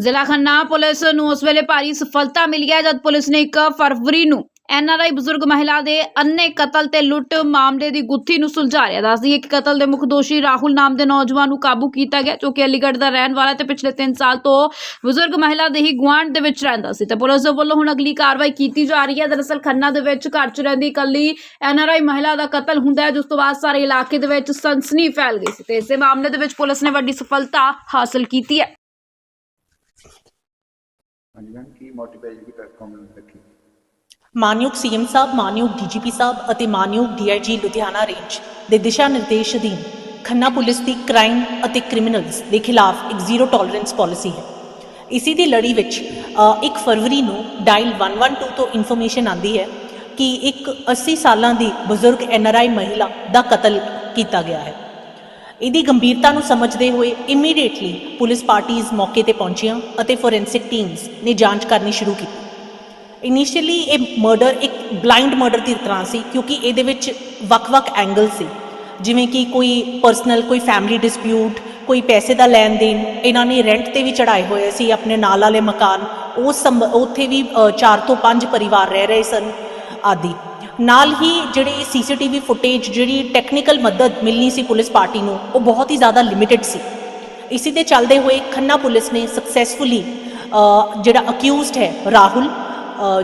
ਜ਼ਿਲ੍ਹਾ ਖੰਨਾ ਪੁਲਿਸ ਨੂੰ ਉਸ ਵੇਲੇ ਭਾਰੀ ਸਫਲਤਾ ਮਿਲੀ ਹੈ ਜਦ ਪੁਲਿਸ ਨੇ 1 ਫਰਵਰੀ ਨੂੰ ਐਨਆਰਆਈ ਬਜ਼ੁਰਗ ਮਹਿਲਾ ਦੇ ਅੰਨੇ ਕਤਲ ਤੇ ਲੁੱਟ ਮਾਮਲੇ ਦੀ ਗੁੱਥੀ ਨੂੰ ਸੁਲਝਾ ਸੁਲਝਾਇਆ ਦੱਸਦੀ ਹੈ ਕਿ ਕਤਲ ਦੇ ਮੁੱਖ ਦੋਸ਼ੀ ਰਾਹੁਲ ਨਾਮ ਦੇ ਨੌਜਵਾਨ ਨੂੰ ਕਾਬੂ ਕੀਤਾ ਗਿਆ, ਜੋ ਕਿ ਅਲੀਗੜ੍ਹ ਦਾ ਰਹਿਣ ਵਾਲਾ ਤੇ ਪਿਛਲੇ 3 ਸਾਲ ਤੋਂ ਬਜ਼ੁਰਗ ਮਹਿਲਾ ਦੇ ਹੀ ਗੁਆਂਢ ਦੇ ਵਿੱਚ ਰਹਿੰਦਾ ਸੀ ਤੇ ਪੁਲਿਸ ਦੇ ਵੱਲੋਂ ਹੁਣ ਅਗਲੀ ਕਾਰਵਾਈ ਕੀਤੀ ਜਾ ਰਹੀ ਹੈ। ਦਰਅਸਲ ਖੰਨਾ ਦੇ ਵਿੱਚ ਘਰ 'ਚ ਰਹਿੰਦੀ ਇਕੱਲੀ ਐਨਆਰਆਈ ਮਹਿਲਾ ਦਾ ਕਤਲ ਹੁੰਦਾ ਹੈ, ਜਿਸ ਤੋਂ ਬਾਅਦ ਸਾਰੇ ਇਲਾਕੇ ਦੇ ਵਿੱਚ ਸਨਸਨੀ ਫੈਲ ਗਈ ਸੀ ਤੇ ਇਸੇ ਮਾਮਲੇ ਦੇ ਵਿੱਚ ਪੁਲਿਸ ਨੇ ਵੱਡੀ ਸਫਲਤਾ ਹਾਸਲ ਕੀਤੀ ਹੈ। ਹਾਂਜੀ ਮੈਮ ਕੀ ਮੋਟਿਵ ਹੈ ਜੀ ਪ੍ਰੈਸ ਕਾਨਫਰੰਸ ਰੱਖੀ? ਮਾਨਯੋਗ ਸੀਐਮ ਸਾਹਿਬ ਮਾਨਯੋਗ ਡੀਜੀਪੀ ਸਾਹਿਬ ਅਤੇ ਮਾਨਯੋਗ ਡੀਆਈਜੀ ਲੁਧਿਆਣਾ ਰੇਂਜ ਦੇ ਦਿਸ਼ਾ ਨਿਰਦੇਸ਼ ਅਧੀਨ ਖੰਨਾ ਪੁਲਿਸ ਦੀ ਕ੍ਰਾਈਮ ਅਤੇ ਕ੍ਰਿਮੀਨਲਸ ਦੇ ਖਿਲਾਫ ਇੱਕ ਜ਼ੀਰੋ ਟੋਲਰੈਂਸ ਪਾਲਿਸੀ ਹੈ। ਇਸੇ ਦੀ ਲੜੀ ਵਿੱਚ ਅ, 1 ਫਰਵਰੀ ਨੂੰ ਡਾਇਲ 112 ਤੋਂ ਇਨਫੋਰਮੇਸ਼ਨ ਆਂਦੀ ਹੈ ਕਿ ਇੱਕ 80 ਸਾਲਾਂ ਦੀ ਬਜ਼ੁਰਗ ਐਨਆਰਆਈ ਮਹਿਲਾ ਦਾ ਕਤਲ ਕੀਤਾ ਗਿਆ ਹੈ। ਇਹਦੀ ਗੰਭੀਰਤਾ ਨੂੰ ਸਮਝਦੇ ਹੋਏ ਇਮੀਡੀਏਟਲੀ ਪੁਲਿਸ ਪਾਰਟੀਆਂ ਮੌਕੇ ਤੇ ਪਹੁੰਚੀਆਂ ਅਤੇ ਫੋਰੈਂਸਿਕ ਟੀਮਸ ਨੇ ਜਾਂਚ ਕਰਨੀ ਸ਼ੁਰੂ ਕੀਤੀ। ਇਨੀਸ਼ੀਅਲੀ ਇਹ ਮਰਡਰ ਇੱਕ ਬਲਾਈਂਡ ਮਰਡਰ ਦੀ ਤਰ੍ਹਾਂ ਸੀ ਕਿਉਂਕਿ ਇਹਦੇ ਵਿੱਚ ਵੱਖ-ਵੱਖ ਐਂਗਲ ਸੀ। ਜਿਵੇਂ ਕਿ ਕੋਈ ਪਰਸਨਲ ਕੋਈ ਫੈਮਿਲੀ ਡਿਸਪਿਊਟ ਕੋਈ ਪੈਸੇ ਦਾ ਲੈਣ ਦੇਣ ਇਹਨਾਂ ਨੇ ਰੈਂਟ ਤੇ ਵੀ ਚੜਾਏ ਹੋਏ ਸੀ, ਆਪਣੇ ਨਾਲ ਵਾਲੇ ਮਕਾਨ ਉਸ ਸੰਬ- ਉੱਥੇ ਵੀ 4 ਤੋਂ 5 ਪਰਿਵਾਰ ਰਹਿ ਰਹੇ ਸਨ ਆਦਿ। ਨਾਲ ਹੀ ਜਿਹੜੀ ਸੀਸੀਟੀਵੀ ਫੁਟੇਜ ਜਿਹੜੀ ਟੈਕਨੀਕਲ ਮਦਦ ਮਿਲਣੀ ਸੀ ਪੁਲਿਸ ਪਾਰਟੀ ਨੂੰ, ਉਹ ਬਹੁਤ ਹੀ ਜ਼ਿਆਦਾ ਲਿਮਿਟਿਡ ਸੀ। ਇਸੇ ਦੇ ਚੱਲਦੇ ਹੋਏ ਖੰਨਾ ਪੁਲਿਸ ਨੇ ਸਕਸੈਸਫੁਲੀ ਜਿਹੜਾ ਅਕਿਊਜ਼ਡ ਹੈ ਰਾਹੁਲ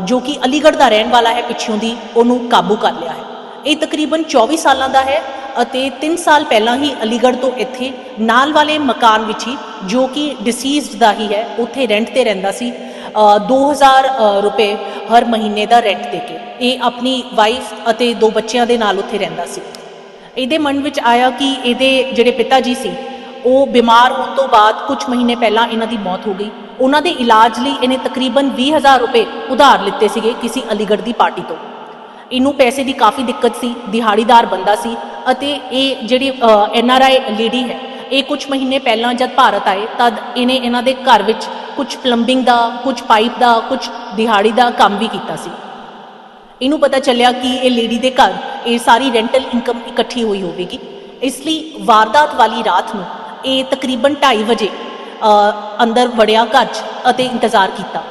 ਜੋ ਕਿ ਅਲੀਗੜ੍ਹ ਦਾ ਰਹਿਣ ਵਾਲਾ ਹੈ ਪਿੱਛੋਂ ਦੀ, ਉਹਨੂੰ ਕਾਬੂ ਕਰ ਲਿਆ ਹੈ। ਇਹ ਤਕਰੀਬਨ 24 ਸਾਲਾਂ ਦਾ ਹੈ ਅਤੇ 3 ਸਾਲ ਪਹਿਲਾਂ ਹੀ ਅਲੀਗੜ੍ਹ ਤੋਂ ਇੱਥੇ ਨਾਲ ਵਾਲੇ ਮਕਾਨ ਵਿੱਚ ਹੀ ਜੋ ਕਿ ਡਿਸੀਜ਼ਡ ਦਾ ਹੀ ਹੈ ਉੱਥੇ ਰੈਂਟ ਤੇ ਰਹਿੰਦਾ ਸੀ ਅ, 2000 ਰੁਪਏ ਹਰ ਮਹੀਨੇ ਦਾ ਰੈਂਟ ਦੇ ਕੇ। ਇਹ ਆਪਣੀ ਵਾਈਫ ਅਤੇ ਦੋ ਬੱਚਿਆਂ ਦੇ ਨਾਲ ਉੱਥੇ ਰਹਿੰਦਾ ਸੀ। ਇਹਦੇ ਮਨ ਵਿੱਚ ਆਇਆ ਕਿ ਇਹਦੇ ਜਿਹੜੇ ਪਿਤਾ ਜੀ ਸੀ ਉਹ ਬਿਮਾਰ ਹੋਣ ਤੋਂ ਬਾਅਦ ਕੁਝ ਮਹੀਨੇ ਪਹਿਲਾਂ ਇਹਨਾਂ ਦੀ ਮੌਤ ਹੋ ਗਈ। ਉਹਨਾਂ ਦੇ ਇਲਾਜ ਲਈ ਇਹਨੇ ਤਕਰੀਬਨ 20000 ਰੁਪਏ ਉਧਾਰ ਲਿੱਤੇ ਸੀਗੇ ਕਿਸੇ ਅਲੀਗੜ੍ਹ ਦੀ ਪਾਰਟੀ ਤੋਂ। ਇਹਨੂੰ ਪੈਸੇ ਦੀ ਕਾਫੀ ਦਿੱਕਤ ਸੀ, ਦਿਹਾੜੀਦਾਰ ਬੰਦਾ ਸੀ ਅਤੇ ਇਹ ਜਿਹੜੀ ਐਨ ਆਰ ਆਈ ਲੇਡੀ ਹੈ, ਇਹ ਕੁਝ ਮਹੀਨੇ ਪਹਿਲਾਂ ਜਦ ਭਾਰਤ ਆਏ ਤਦ ਇਹਨੇ ਇਹਨਾਂ ਦੇ ਘਰ ਵਿੱਚ ਕੁਝ ਪਲੰਬਿੰਗ ਦਾ ਕੁਝ ਪਾਈਪ ਦਾ ਕੁਝ ਦਿਹਾੜੀ ਦਾ ਕੰਮ ਵੀ ਕੀਤਾ ਸੀ। ਇਹਨੂੰ ਪਤਾ ਚੱਲਿਆ ਕਿ ਇਹ ਲੇਡੀ ਦੇ ਘਰ ਇਹ ਸਾਰੀ ਰੈਂਟਲ ਇਨਕਮ ਇਕੱਠੀ ਹੋਈ ਹੋਵੇਗੀ। ਇਸ ਲਈ ਵਾਰਦਾਤ ਵਾਲੀ ਰਾਤ ਨੂੰ ਇਹ ਤਕਰੀਬਨ 2:30 ਵਜੇ ਅੰਦਰ ਵੜਿਆ ਘਰ 'ਚ ਅਤੇ ਇੰਤਜ਼ਾਰ ਕੀਤਾ।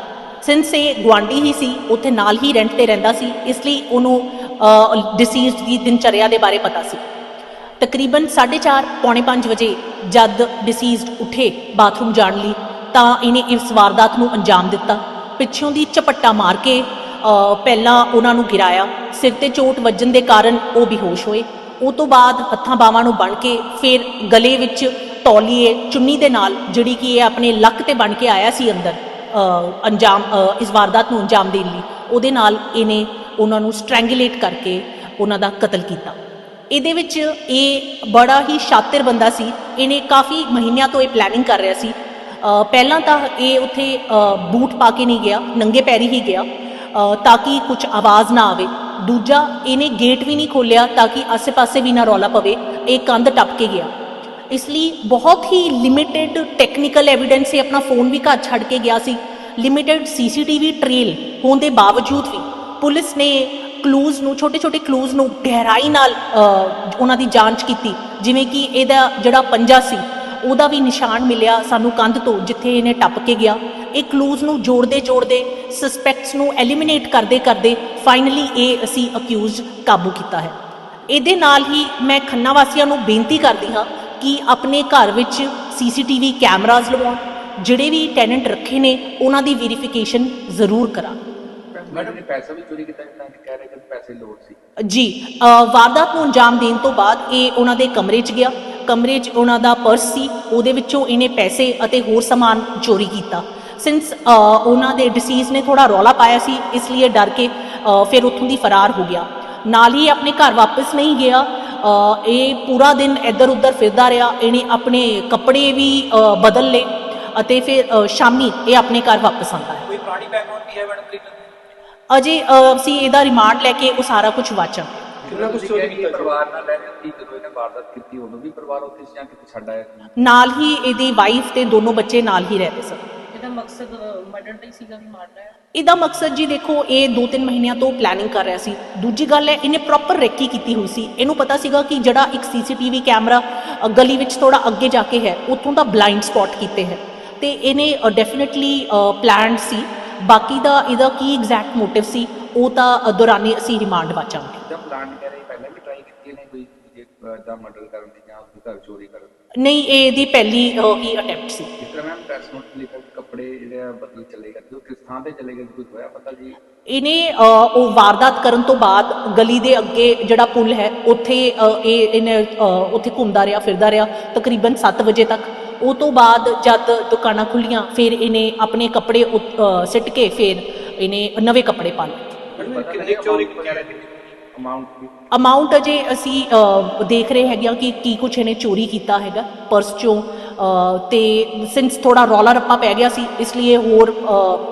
ਸਿੰਸ ਇਹ ਗੁਆਂਢੀ ਹੀ ਸੀ ਉੱਥੇ ਨਾਲ ਹੀ ਰੈਂਟ ਤੇ ਰਹਿੰਦਾ ਸੀ ਇਸ ਲਈ ਉਹਨੂੰ ਡਿਸੀਜ਼ਡ ਦੀ ਦਿਨਚਰਿਆ ਦੇ ਬਾਰੇ ਪਤਾ ਸੀ ਤਕਰੀਬਨ 4:30 ਪੌਣੇ 5 ਵਜੇ ਜਦ ਡਿਸੀਜ਼ਡ ਉੱਠੇ ਬਾਥਰੂਮ ਜਾਣ ਲਈ ਤਾਂ ਇਹਨੇ ਇਸ ਵਾਰਦਾਤ ਨੂੰ ਅੰਜਾਮ ਦਿੱਤਾ ਪਿੱਛੋਂ ਦੀ ਝਪੱਟਾ ਮਾਰ ਕੇ ਪਹਿਲਾਂ ਉਹਨਾਂ ਨੂੰ ਗਿਰਾਇਆ ਸਿਰ ਤੇ ਚੋਟ ਵੱਜਣ ਦੇ ਕਾਰਨ ਉਹ ਬੇਹੋਸ਼ ਹੋਏ ਉਹ ਤੋਂ ਬਾਅਦ ਹੱਥਾਂ ਬਾਹਾਂ ਨੂੰ ਬਣ ਕੇ ਫਿਰ ਗਲੇ ਵਿੱਚ ਤੌਲੀਏ ਚੁੰਨੀ ਦੇ ਨਾਲ ਜਿਹੜੀ ਕਿ ਇਹ ਆਪਣੇ ਲੱਕ ਤੇ ਬਣ ਕੇ ਆਇਆ ਸੀ ਅੰਦਰ ਅੰਜਾਮ ਇਸ ਵਾਰਦਾਤ ਨੂੰ ਅੰਜਾਮ ਦੇਣ ਲਈ। ਉਹਦੇ ਨਾਲ ਇਹਨੇ ਉਹਨਾਂ ਨੂੰ ਸਟ੍ਰੈਂਗੂਲੇਟ ਕਰਕੇ ਉਹਨਾਂ ਦਾ ਕਤਲ ਕੀਤਾ। ਇਹਦੇ ਵਿੱਚ ਇਹ ਬੜਾ ਹੀ ਸ਼ਾਤਿਰ ਬੰਦਾ ਸੀ। ਇਹਨੇ ਕਾਫੀ ਮਹੀਨਿਆਂ ਤੋਂ ਇਹ ਪਲੈਨਿੰਗ ਕਰ ਰਿਹਾ ਸੀ। ਪਹਿਲਾਂ ਤਾਂ ਇਹ ਉੱਥੇ ਬੂਟ ਪਾ ਕੇ ਨਹੀਂ ਗਿਆ, ਨੰਗੇ ਪੈਰੀ ਹੀ ਗਿਆ ਤਾਂ ਕਿ ਕੁਝ ਆਵਾਜ਼ ਨਾ ਆਵੇ। ਦੂਜਾ, ਇਹਨੇ ਗੇਟ ਵੀ ਨਹੀਂ ਖੋਲਿਆ ਤਾਂ ਕਿ ਆਸੇ-ਪਾਸੇ ਵੀ ਨਾ ਰੌਲਾ ਪਵੇ। ਇਹ ਕੰਧ ਟੱਪ ਕੇ ਗਿਆ। ਇਸ ਲਈ ਬਹੁਤ ਹੀ ਲਿਮਿਟਿਡ ਟੈਕਨੀਕਲ ਐਵੀਡੈਂਸ ਇਹ ਆਪਣਾ ਫੋਨ ਵੀ ਘਰ ਛੱਡ ਕੇ ਗਿਆ ਸੀ। ਲਿਮਿਟਿਡ ਸੀਸੀਟੀਵੀ ਟ੍ਰੇਲ ਹੋਣ ਦੇ ਬਾਵਜੂਦ ਵੀ ਪੁਲਿਸ ਨੇ ਕਲੂਜ਼ ਨੂੰ, ਛੋਟੇ-ਛੋਟੇ ਕਲੂਜ਼ ਨੂੰ ਗਹਿਰਾਈ ਨਾਲ ਉਹਨਾਂ ਦੀ ਜਾਂਚ ਕੀਤੀ। ਜਿਵੇਂ ਕਿ ਇਹਦਾ ਜਿਹੜਾ ਪੰਜਾ ਸੀ, ਉਹਦਾ ਵੀ ਨਿਸ਼ਾਨ ਮਿਲਿਆ ਸਾਨੂੰ ਕੰਧ ਤੋਂ, ਜਿੱਥੇ ਇਹਨੇ ਟੱਪ ਕੇ ਗਿਆ। ਇਹ ਕਲੂਜ਼ ਨੂੰ ਜੋੜਦੇ ਜੋੜਦੇ ਸਸਪੈਕਟਸ ਨੂੰ ਐਲੀਮੀਨੇਟ ਕਰਦੇ ਕਰਦੇ ਫਾਈਨਲੀ ਇਹ ਅਸੀਂ ਅਕਿਊਜ਼ਡ ਕਾਬੂ ਕੀਤਾ ਹੈ। ਇਹਦੇ ਨਾਲ ਹੀ ਮੈਂ ਖੰਨਾ ਵਾਸੀਆਂ ਨੂੰ ਬੇਨਤੀ ਕਰਦੀ ਹਾਂ ਕਿ ਆਪਣੇ ਘਰ ਵਿੱਚ ਸੀਸੀਟੀਵੀ ਕੈਮਰਾਜ਼ ਲਵਾਉਣ ਜਿਹੜੇ ਵੀ ਟੈਨੈਂਟ ਰੱਖੇ ਨੇ ਉਹਨਾਂ ਦੀ ਵੈਰੀਫਿਕੇਸ਼ਨ ਜ਼ਰੂਰ ਕਰਾਂ ਮੈਡਮ ਨੇ ਪੈਸਾ ਵੀ ਚੋਰੀ ਕੀਤਾ ਜਿੱਦਾਂ ਕਿ ਕਹਿ ਰਹੇ ਕਿ ਪੈਸੇ ਲੋੜ ਸੀ। ਜੀ ਵਾਰਦਾਤ ਨੂੰ ਅੰਜਾਮ ਦੇਣ ਤੋਂ ਬਾਅਦ ਇਹ ਉਹਨਾਂ ਦੇ ਕਮਰੇ 'ਚ ਗਿਆ। ਕਮਰੇ 'ਚ ਉਹਨਾਂ ਦਾ ਪਰਸ ਸੀ ਉਹਦੇ ਵਿੱਚੋਂ ਇਹਨੇ ਪੈਸੇ ਅਤੇ ਹੋਰ ਸਮਾਨ ਚੋਰੀ ਕੀਤਾ। ਸਿੰਸ ਉਹਨਾਂ ਦੇ ਡਿਸੀਜ਼ ਨੇ ਥੋੜਾ ਰੌਲਾ ਪਾਇਆ ਸੀ ਇਸ ਲਈ ਡਰ ਕੇ ਫਿਰ ਉੱਥੋਂ ਦੀ ਫਰਾਰ ਹੋ ਗਿਆ। ਨਾਲ ਹੀ ਆਪਣੇ ਘਰ ਵਾਪਸ ਨਹੀਂ ਗਿਆ। ਇਹ ਪੂਰਾ ਦਿਨ ਇੱਧਰ ਉੱਧਰ ਫਿਰਦਾ ਰਿਹਾ ਇਹਨੇ ਆਪਣੇ ਕੱਪੜੇ ਵੀ ਬਦਲ ਲਏ ਅਤੇ ਫਿਰ ਸ਼ਾਮੀ ਇਹ ਆਪਣੇ ਘਰ ਵਾਪਸ ਆਉਂਦਾ ਹੈ। ਕੋਈ ਪੁਰਾਣੀ ਬੈਕਗ੍ਰਾਉਂਡ ਵੀ ਹੈ ਮੈਡਮ ਕ੍ਰਿਮੀਨਲ ਅਜੇ ਅ, ਅਸੀਂ ਇਹਦਾ ਰਿਮਾਂਡ ਲੈ ਕੇ ਉਹ ਸਾਰਾ ਕੁਝ ਵਾਚਾਂਗੇ। ਕਿੰਨਾ ਕੁ ਚੋਰੀ ਕੀਤਾ ਪਰਿਵਾਰ ਨਾਲ ਰਹੀ ਸੀ ਜਦੋਂ ਇਹਨੇ ਵਾਰਦਾਤ ਕੀਤੀ ਉਦੋਂ ਵੀ ਪਰਿਵਾਰ ਉੱਥੇ ਸੀ ਜਾਂ ਕਿਤੇ ਛੱਡ ਆਇਆ ਸੀ? ਨਾਲ ਹੀ ਇਹਦੀ ਵਾਈਫ ਤੇ ਦੋਨੋਂ ਬੱਚੇ ਨਾਲ ਹੀ ਰਹਿੰਦੇ ਸਨ। ਇਹਦਾ ਮਕਸਦ ਮਰਡਰ ਦਾ ਹੀ ਸੀਗਾ ਵੀ ਮਾਰਨਾ ਹੈ। ਇਹਦਾ ਮਕਸਦ ਜੀ ਦੇਖੋ ਇਹ 2-3 ਮਹੀਨਿਆਂ ਤੋਂ ਪਲੈਨਿੰਗ ਕਰ ਰਿਹਾ ਸੀ। ਦੂਜੀ ਗੱਲ ਹੈ ਇਹਨੇ ਪ੍ਰੋਪਰ ਰੇਕੀ ਕੀਤੀ ਹੋਈ ਸੀ। ਇਹਨੂੰ ਪਤਾ ਸੀਗਾ ਕਿ ਜਿਹੜਾ ਇੱਕ ਸੀਸੀਟੀਵੀ ਕੈਮਰਾ ਅ, ਗਲੀ ਵਿੱਚ ਥੋੜਾ ਅੱਗੇ ਜਾ ਕੇ ਹੈ ਉੱਥੋਂ ਦਾ ਬਲਾਈਂਡ ਸਪੌਟ ਕੀਤੇ ਹੈ। ਤੇ ਇਹਨੇ ਡੈਫੀਨਿਟਲੀ ਪਲਾਨਡ ਸੀ। ਬਾਕੀ ਦਾ ਇਹਦਾ ਕੀ ਐਗਜ਼ੈਕਟ ਮੋਟਿਵ ਸੀ ਉਹ ਤਾਂ ਅ, ਦੌਰਾਨੇ ਅਸੀਂ ਰਿਮਾਂਡ ਵਾਚਾਂਗੇ। ਜਦ ਪਲਾਨ ਕਰ ਰਹੇ ਪਹਿਲਾਂ ਵੀ ਟਰਾਈ ਕੀਤੀ ਨੇ ਕੋਈ ਦਾ ਮਰਡਰ ਕਰਨ ਦੀ ਜਾਂ ਉਸਦੇ ਘਰ ਚੋਰੀ ਕਰਨ ਦੀ। ਨਹੀਂ ਇਹ ਇਹਦੀ ਪਹਿਲੀ ਹੀ ਅਟੈਂਪਟ ਸੀ। ਜਿਸ ਤਰ੍ਹਾਂ ਮੈਮ ਪ੍ਰੈਸ ਨੋਟ ਲਿਖਿਆ ਕਿ ਕੱਪੜੇ ਜਿਹੜੇ ਆ ਬਦਲ ਚਲੇ ਗਏ ਜੋ ਕਿਸ ਥਾਂ ਤੇ ਚਲੇ ਗਏ ਕੁਝ ਹੋਇਆ ਪਤਾ ਜੀ? ਇਹਨੇ ਅ, ਉਹ ਵਾਰਦਾਤ ਕਰਨ ਤੋਂ ਬਾਅਦ ਗਲੀ ਦੇ ਅੱਗੇ ਜਿਹੜਾ ਪੁਲ ਹੈ ਉੱਥੇ ਇਹ ਇਹਨੇ ਉੱਥੇ ਘੁੰਮਦਾ ਰਿਹਾ ਫਿਰਦਾ ਰਿਹਾ ਤਕਰੀਬਨ 7 ਵਜੇ ਤੱਕ। ਉਹ ਤੋਂ ਬਾਅਦ ਜਦ ਦੁਕਾਨਾਂ ਖੁੱਲੀਆਂ ਫਿਰ ਇਹਨੇ ਆਪਣੇ ਕੱਪੜੇ ਸਿੱਟ ਕੇ ਫਿਰ ਇਹਨੇ ਨਵੇਂ ਕੱਪੜੇ ਪਾ ਲਏ। ਕਿੰਨੀ ਚੋਰੀ ਵਗੈਰਾ ਕਿੰਨੀ ਅਮਾਉਂਟ ਦੀ ਅਮਾਉਂਟ ਅਜੇ ਅਸੀਂ ਦੇਖ ਰਹੇ ਹੈਗੇ ਆ ਕਿ ਕੀ ਕੁਛ ਇਹਨੇ ਚੋਰੀ ਕੀਤਾ ਹੈਗਾ ਪਰਸ ਚੋਂ। ਤੇ ਸਿੰਸ ਥੋੜਾ ਰੌਲਾ ਰੱਪਾ ਪੈ ਗਿਆ ਸੀ ਇਸ ਲਈ ਹੋਰ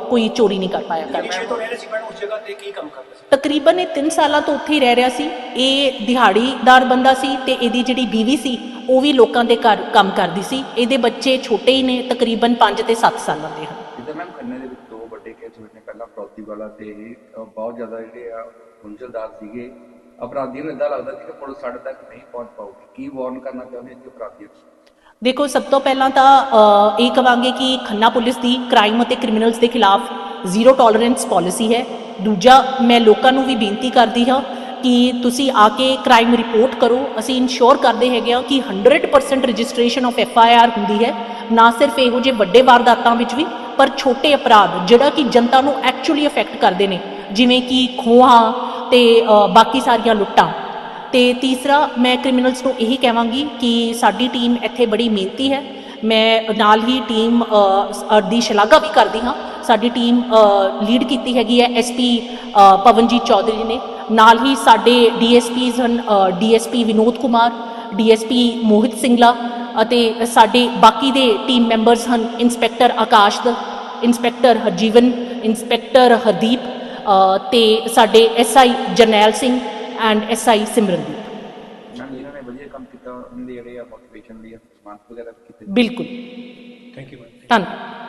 ਕੋਈ ਚੋਰੀ ਨਹੀਂ ਕਰ ਪਾਇਆ। ਕਰ ਪਿੱਛੇ ਤੋਂ ਰਹਿ ਰਹੇ ਸੀ ਮੈਂ ਉਸ ਜਗ੍ਹਾ ਤੇ ਕੀ ਕੰਮ ਕਰਦਾ ਸੀ? ਤਕਰੀਬਨ ਇਹ 3 ਸਾਲਾਂ ਤੋਂ ਉੱਥੇ ਹੀ ਰਹਿ ਰਿਹਾ ਸੀ। ਇਹ ਦਿਹਾੜੀਦਾਰ ਬੰਦਾ ਸੀ ਤੇ ਇਹਦੀ ਜਿਹੜੀ ਬੀਵੀ ਸੀ ਉਹ ਵੀ ਲੋਕਾਂ ਦੇ ਘਰ ਕੰਮ ਕਰਦੀ ਸੀ। ਇਹਦੇ ਬੱਚੇ ਛੋਟੇ ਹੀ ਨੇ ਤਕਰੀਬਨ 5 ਤੇ 7 ਸਾਲਾਂ ਦੇ ਹਨ। ਜਿੱਦਾਂ ਮੈਮ ਖੰਨੇ ਦੇ ਵਿੱਚ ਦੋ ਵੱਡੇ ਕੇਸ ਹੋਏ ਨੇ ਪਹਿਲਾਂ ਫਰੌਤੀ ਵਾਲਾ ਤੇ ਬਹੁਤ ਜ਼ਿਆਦਾ ਜਿਹੜੇ ਆ ਗੁੰਝਲਦਾਰ ਸੀਗੇ। ਅਪਰਾਧੀਆਂ ਨੂੰ ਇਦਾਂ ਲੱਗਦਾ ਸੀ ਕਿ ਪੁਲਿਸ ਸਾਡੇ ਤੱਕ ਨਹੀਂ ਪਹੁੰਚ ਪਾਊਗੀ। ਕੀ ਵਾਰਨ ਕਰਨਾ ਚਾਹੁੰਦੇ ਜੀ ਅਪਰਾਧੀਆਂ ਦੇਖੋ, ਸਭ ਤੋਂ ਪਹਿਲਾਂ ਤਾਂ ਇਹ ਕਵਾਂਗੇ ਕਿ ਖੰਨਾ ਪੁਲਿਸ ਦੀ ਕ੍ਰਾਈਮ ਅਤੇ ਕ੍ਰਿਮੀਨਲਸ ਦੇ ਖਿਲਾਫ ਜ਼ੀਰੋ ਟੋਲਰੈਂਸ ਪਾਲਿਸੀ ਹੈ। ਦੂਜਾ, ਮੈਂ ਲੋਕਾਂ ਨੂੰ ਵੀ ਬੇਨਤੀ ਕਰਦੀ ਹਾਂ ਕਿ ਤੁਸੀਂ ਆ ਕੇ ਕ੍ਰਾਈਮ ਰਿਪੋਰਟ ਕਰੋ। ਅਸੀਂ ਇਨਸ਼ੋਰ ਕਰਦੇ ਹੈਗੇ ਹਾਂ ਕਿ 100% registration of F I R ਹੁੰਦੀ ਹੈ। ਨਾ ਸਿਰਫ ਇਹੋ ਜਿਹੇ ਵੱਡੇ ਵਾਰਦਾਤਾਂ ਵਿੱਚ ਵੀ, ਪਰ ਛੋਟੇ ਅਪਰਾਧ, ਜਿਹੜਾ ਕਿ ਜਨਤਾ ਨੂੰ ਐਕਚੁਅਲੀ ਅਫੈਕਟ ਕਰਦੇ ਨੇ। ਜਿਵੇਂ ਕਿ ਖੋਹਾਂ ਤੇ ਬਾਕੀ ਸਾਰੀਆਂ ਲੁੱਟਾਂ। ਤੇ ਤੀਸਰਾ, ਮੈਂ ਕ੍ਰਿਮੀਨਲਸ ਨੂੰ ਇਹੀ ਕਹਾਂਗੀ ਕਿ ਸਾਡੀ ਟੀਮ ਇੱਥੇ ਬੜੀ ਮਿਹਨਤੀ ਹੈ। ਮੈਂ ਨਾਲ ਹੀ ਟੀਮ ਦੀ ਸ਼ਲਾਘਾ ਵੀ ਕਰਦੀ ਹਾਂ। ਸਾਡੀ ਟੀਮ ਲੀਡ ਕੀਤੀ ਹੈਗੀ ਹੈ ਐਸਪੀ ਪਵਨਜੀਤ ਚੌਧਰੀ ਨੇ। ਨਾਲ ਹੀ ਸਾਡੇ ਡੀਐਸਪੀਜ਼ ਹਨ ਡੀਐਸਪੀ ਵਿਨੋਦ ਕੁਮਾਰ, ਡੀਐਸਪੀ ਮੋਹਿਤ ਸਿੰਗਲਾ ਅਤੇ ਸਾਡੇ ਬਾਕੀ ਦੇ ਟੀਮ ਮੈਂਬਰਸ ਹਨ, inspector Akash Dutt inspector Harjeevan, inspector Hardeep ਤੇ ਸਾਡੇ SI Jarnail Singh and SI Simrandeep. Ma'am ਜਿਨ੍ਹਾਂ ਨੇ ਵਧੀਆ ਕੰਮ ਕੀਤਾ ਉਹਨਾਂ ਦੇ ਜਿਹੜੇ ਆ ਮੋਟੀਵੇਸ਼ਨ ਲਈ ਸਨਮਾਨ ਵਗੈਰਾ ਵੀ ਕੀਤੇ। ਬਿਲਕੁਲ। ਥੈਂਕ ਯੂ ਧੰਨਵਾਦ।